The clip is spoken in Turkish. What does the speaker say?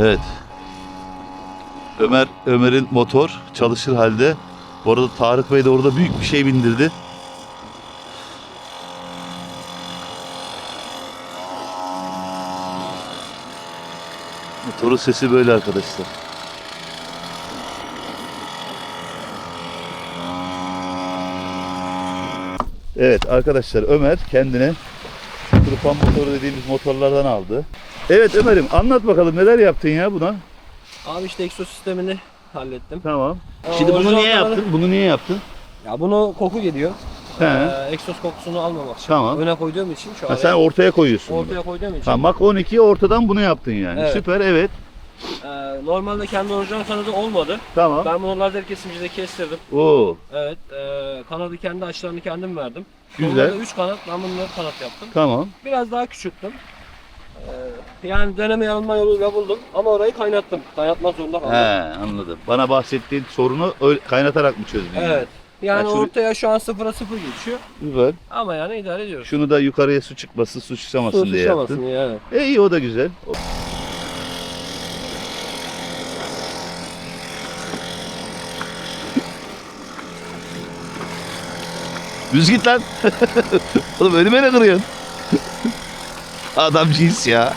Evet. Ömer Ömer'in motor çalışır halde. Bu arada Tarık Bey de orada büyük bir şey bindirdi. Motorun sesi böyle arkadaşlar. Evet arkadaşlar Ömer kendine Tırpan motoru dediğimiz motorlardan aldı. Evet Ömer'im anlat bakalım neler yaptın ya buna? Abi işte egzoz sistemini hallettim. Tamam. Aa, Şimdi bunu niye orijinal yaptın? Bunu niye yaptın? Ya bunu koku geliyor. He. Ee, egzoz kokusunu almamak için. Tamam. Öne koyduğum için şu Ha, an sen ortaya koyuyorsun. bunu. ortaya koyduğum için. Ha, Mach 12 ortadan bunu yaptın yani. Evet. Süper evet. Ee, normalde kendi orijinal kanadı olmadı. Tamam. Ben bunu lazer kesimcide kestirdim. Oo Evet. E, kanadı kendi açılarını kendim verdim. Güzel. 3 kanat. Ben bunları kanat yaptım. tamam. Biraz daha küçülttüm. Ee, yani deneme yanılma yoluyla buldum ama orayı kaynattım. Kaynatmak zorunda kaldım. He anladım. Bana bahsettiğin sorunu öyle kaynatarak mı çözdün? yani? Evet. Yani şu- ortaya şu an sıfıra sıfır geçiyor. Güzel. Ama yani idare ediyoruz. Şunu da yukarıya su çıkmasın, su sıçramasın Su diye sıçramasın yaptın. evet. E iyi o da güzel. Düz git lan. Oğlum önüme ne kırıyorsun? Adam cins ya.